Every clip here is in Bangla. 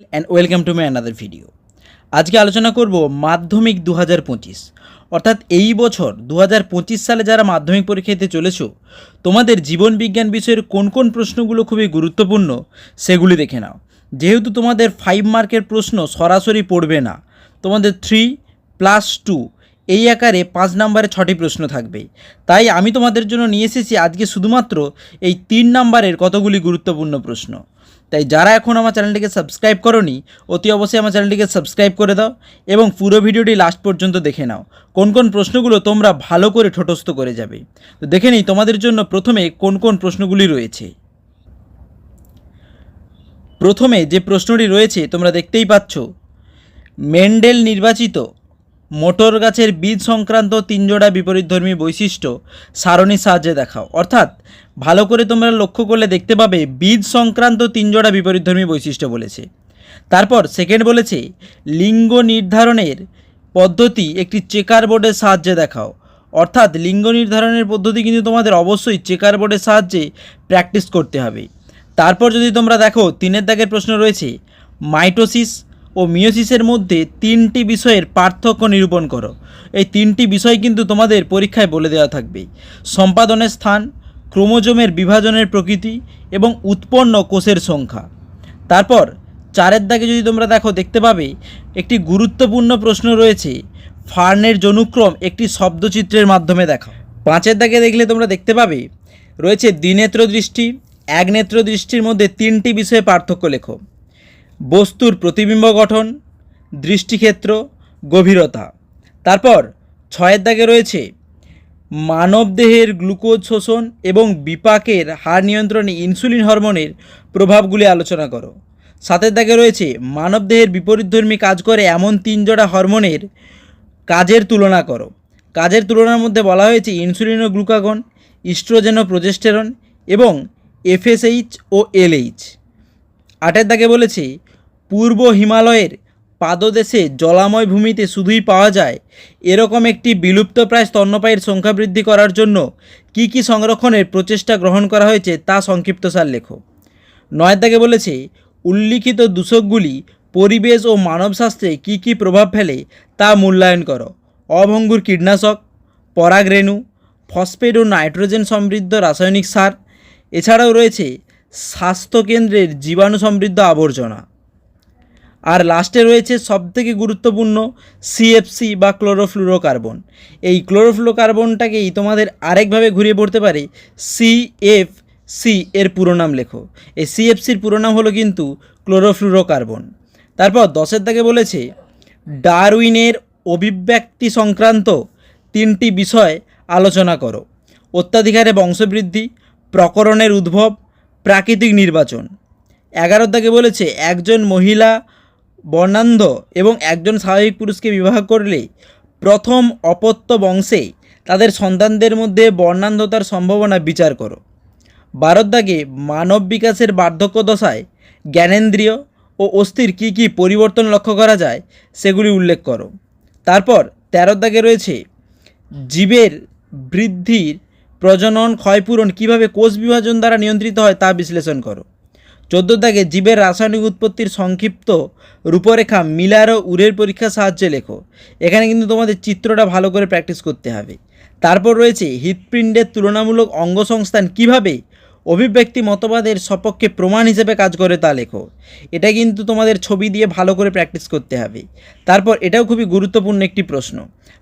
And welcome to my another video আজকে আলোচনা করব মাধ্যমিক দু হাজার পঁচিশ। অর্থাৎ এই বছর দু হাজার পঁচিশ সালে যারা মাধ্যমিক পরীক্ষা দিতে চলেছো, তোমাদের জীবন বিজ্ঞান বিষয়ের কোন কোন প্রশ্নগুলো খুবই গুরুত্বপূর্ণ সেগুলি দেখে নাও। যেহেতু তোমাদের ফাইভ মার্কের প্রশ্ন সরাসরি পড়বে না, তোমাদের থ্রি প্লাস টু এই আকারে পাঁচ নম্বরে ছটি প্রশ্ন থাকবে। তাই আমি তোমাদের জন্য নিয়ে এসেছি আজকে শুধুমাত্র এই তিন নম্বরের কতগুলি গুরুত্বপূর্ণ প্রশ্ন। তাই যারা এখন আমার চ্যানেলটিকে সাবস্ক্রাইব করনি, অতি অবশ্যই আমার চ্যানেলটিকে সাবস্ক্রাইব করে দাও এবং পুরো ভিডিওটি লাস্ট পর্যন্ত দেখে নাও। কোন কোন প্রশ্নগুলো তোমরা ভালো করে ঠোঁটস্থ করে যাবে। তো দেখে নিই তোমাদের জন্য প্রথমে কোন কোন প্রশ্নগুলি রয়েছে। প্রথমে যে প্রশ্নটি রয়েছে তোমরা দেখতেই পাচ্ছ, মেন্ডেল নির্বাচিত মোটর গাছের বীজ সংক্রান্ত তিনজোড়া বিপরীতধর্মী বৈশিষ্ট্য সারণীর সাহায্যে দেখাও। অর্থাৎ, ভালো করে তোমরা লক্ষ্য করলে দেখতে পাবে, বীজ সংক্রান্ত তিনজোড়া বিপরীতধর্মী বৈশিষ্ট্য বলেছে। তারপর সেকেন্ড বলেছে, লিঙ্গ নির্ধারণের পদ্ধতি একটি চেকার বোর্ডের সাহায্যে দেখাও। অর্থাৎ, লিঙ্গ নির্ধারণের পদ্ধতি কিন্তু তোমাদের অবশ্যই চেকার বোর্ডের সাহায্যে প্র্যাকটিস করতে হবে। তারপর যদি তোমরা দেখো, তিনের দাগের প্রশ্ন রয়েছে, মাইটোসিস ও মিওসিসের মধ্যে তিনটি বিষয়ের পার্থক্য নিরূপণ করো। এই তিনটি বিষয় কিন্তু তোমাদের পরীক্ষায় বলে দেওয়া থাকবে সম্পাদনের স্থান, ক্রোমোজোমের বিভাজনের প্রকৃতি এবং উৎপন্ন কোষের সংখ্যা। তারপর, চারের দাগে যদি তোমরা দেখো, দেখতে পাবে, একটি গুরুত্বপূর্ণ প্রশ্ন রয়েছে, ফার্নের জনুক্রম একটি শব্দচিত্রের মাধ্যমে দেখা। পাঁচের দাগে দেখলে তোমরা দেখতে পাবে, রয়েছে দ্বিনেত্র দৃষ্টি, এক নেত্র দৃষ্টির মধ্যে তিনটি বিষয়ে পার্থক্য লেখো। বস্তুর প্রতিবিম্ব গঠন, দৃষ্টিক্ষেত্র, গভীরতা। তারপর ছয়ের দাগে রয়েছে মানবদেহের গ্লুকোজ শোষণ এবং বিপাকের হার নিয়ন্ত্রণে ইনসুলিন হরমোনের প্রভাবগুলি আলোচনা করো। সাতের দাগে রয়েছে মানবদেহের বিপরীতধর্মী কাজ করে এমন তিন জোড়া হরমোনের কাজের তুলনা করো। কাজের তুলনার মধ্যে বলা হয়েছে ইনসুলিন ও গ্লুকাগন, ইস্ট্রোজেন ও প্রোজেস্টেরন এবং এফএসএইচ ও এলএইচ। আটের দাগে বলেছে পূর্ব হিমালয়ের পাদদেশে জলাময় ভূমিতে শুধুই পাওয়া যায়। এরকম একটি বিলুপ্তপ্রায় স্তন্যপায়ীর সংখ্যা বৃদ্ধি করার জন্য কি কি সংরক্ষণের প্রচেষ্টা গ্রহণ করা হয়েছে তা সংক্ষিপ্তসার লেখো। নয়ের দাগে বলেছে, উল্লিখিত দূষকগুলি পরিবেশ ও মানবস্বাস্থ্যে কী কী প্রভাব ফেলে তা মূল্যায়ন করো। অভঙ্গুর কীটনাশক, পরাগরেণু, ফসফেট ও নাইট্রোজেন সমৃদ্ধ রাসায়নিক সার। এছাড়াও রয়েছে স্বাস্থ্যকেন্দ্রের জীবাণু সমৃদ্ধ আবর্জনা। আর লাস্টে রয়েছে সবথেকে গুরুত্বপূর্ণ সিএফসি বা ক্লোরোফ্লুরোকার্বন এই ক্লোরোফ্লুরোকার্বনটাকেই তোমাদের আরেকভাবে ঘুরিয়ে পড়তে পারে সিএফ সি এর পুরো নাম লেখো। এই সিএফসির পুরো নাম হলো কিন্তু ক্লোরোফ্লুরোকার্বন তারপর দশের দাগে বলেছে, ডারউইনের অভিব্যক্তি সংক্রান্ত তিনটি বিষয় আলোচনা করো। অত্যাধিকারে বংশবৃদ্ধি প্রকরণের উদ্ভব, প্রাকৃতিক নির্বাচন। এগারোর দাগে বলেছে, একজন মহিলা বর্ণান্ধ এবং একজন স্বাভাবিক পুরুষকে বিবাহ করলে প্রথম অপত্য বংশে তাদের সন্তানদের মধ্যে বর্ণান্ধতার সম্ভাবনা বিচার করো। বারোর মানব বিকাশের বার্ধক্য দশায় জ্ঞানেন্দ্রিয় ও অস্থির কী কী পরিবর্তন লক্ষ্য করা যায় সেগুলি উল্লেখ করো। তারপর তেরোর দাগে রয়েছে জীবের বৃদ্ধির প্রজনন ক্ষয়পূরণ কীভাবে কোষ বিভাজন দ্বারা নিয়ন্ত্রিত হয় তা বিশ্লেষণ করো। চোদ্দ দাগে জীবের রাসায়নিক উৎপত্তির সংক্ষিপ্ত রূপরেখা মিলার ও উরের পরীক্ষার সাহায্যে লেখো। এখানে কিন্তু তোমাদের চিত্রটা ভালো করে প্র্যাকটিস করতে হবে। তারপর রয়েছে হৃৎপিণ্ডের তুলনামূলক অঙ্গসংস্থান কীভাবে অভিব্যক্তি মতবাদের সপক্ষে প্রমাণ হিসেবে কাজ করে তা লেখো। এটা কিন্তু তোমাদের ছবি দিয়ে ভালো করে প্র্যাকটিস করতে হবে। তারপর এটাও খুবই গুরুত্বপূর্ণ একটি প্রশ্ন।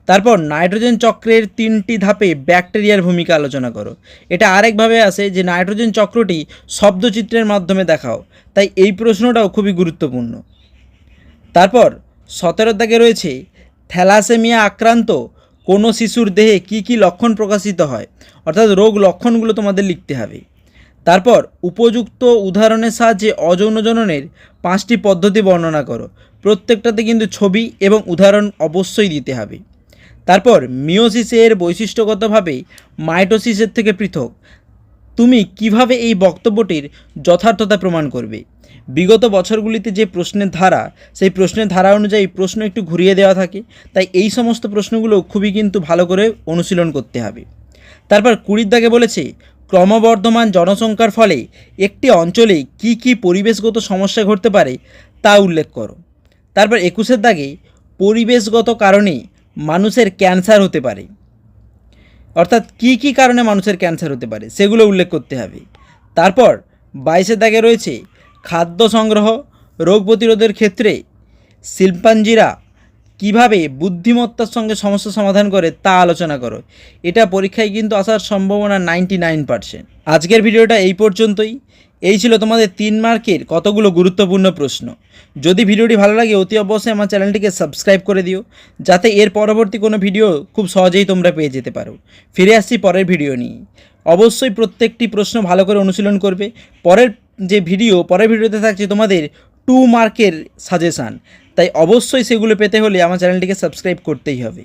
তারপর নাইট্রোজেন চক্রের তিনটি ধাপে ব্যাকটেরিয়ার ভূমিকা আলোচনা করো। এটা আরেকভাবে আসে যে নাইট্রোজেন চক্রটি শব্দচিত্রের মাধ্যমে দেখাও। তাই এই প্রশ্নটাও খুবই গুরুত্বপূর্ণ। তারপর সতেরো দাগে রয়েছে, থ্যালাসেমিয়া আক্রান্ত কোনো শিশুর দেহে কি কি লক্ষণ প্রকাশিত হয়? অর্থাৎ রোগ লক্ষণগুলো তোমাদের লিখতে হবে। তারপর উপযুক্ত উদাহরণের সাহায্যে অযৌন জননের পাঁচটি পদ্ধতি বর্ণনা করো। প্রত্যেকটাতে কিন্তু ছবি এবং উদাহরণ অবশ্যই দিতে হবে। তারপর মিওসিসের বৈশিষ্ট্যগতভাবে মাইটোসিসের থেকে পৃথক। তুমি কীভাবে এই বক্তব্যটির যথার্থতা প্রমাণ করবে? বিগত বছরগুলিতে যে প্রশ্নের ধারা, সেই প্রশ্নের ধারা অনুযায়ী প্রশ্ন একটু ঘুরিয়ে দেওয়া থাকে, তাই এই সমস্ত প্রশ্নগুলো খুবই কিন্তু ভালো করে অনুশীলন করতে হবে। তারপর কুড়ির দাগে বলেছে ক্রমবর্ধমান জনসংখ্যার ফলে একটি অঞ্চলে কি কি পরিবেশগত সমস্যা ঘটতে পারে তা উল্লেখ করো। তারপর একুশের দাগে পরিবেশগত কারণে মানুষের ক্যান্সার হতে পারে। অর্থাৎ কী কী কারণে মানুষের ক্যান্সার হতে পারে সেগুলো উল্লেখ করতে হবে। তারপর বাইশের দাগে রয়েছে খাদ্য সংগ্রহ, রোগ প্রতিরোধের ক্ষেত্রে শিল্পাঞ্জিরা কীভাবে বুদ্ধিমত্তার সঙ্গে সমস্যা সমাধান করে তা আলোচনা করো। এটা পরীক্ষায় কিন্তু আসার সম্ভাবনা নাইনটি নাইন পার্সেন্ট আজকের ভিডিওটা এই পর্যন্তই। এই ছিল তোমাদের তিন মার্কের কতগুলো গুরুত্বপূর্ণ প্রশ্ন। যদি ভিডিওটি ভালো লাগে, অতি অবশ্যই আমার চ্যানেলটিকে সাবস্ক্রাইব করে দিও, যাতে এর পরবর্তী কোনো ভিডিও খুব সহজেই তোমরা পেয়ে যেতে পারো। ফিরে আসছি পরের ভিডিও নিয়ে। অবশ্যই প্রত্যেকটি প্রশ্ন ভালো করে অনুশীলন করবে। পরের যে ভিডিও, পরের ভিডিওতে থাকছে তোমাদের টু মার্কের সাজেশান তাই অবশ্যই সেগুলো পেতে হলে আমার চ্যানেলটিকে সাবস্ক্রাইব করতেই হবে।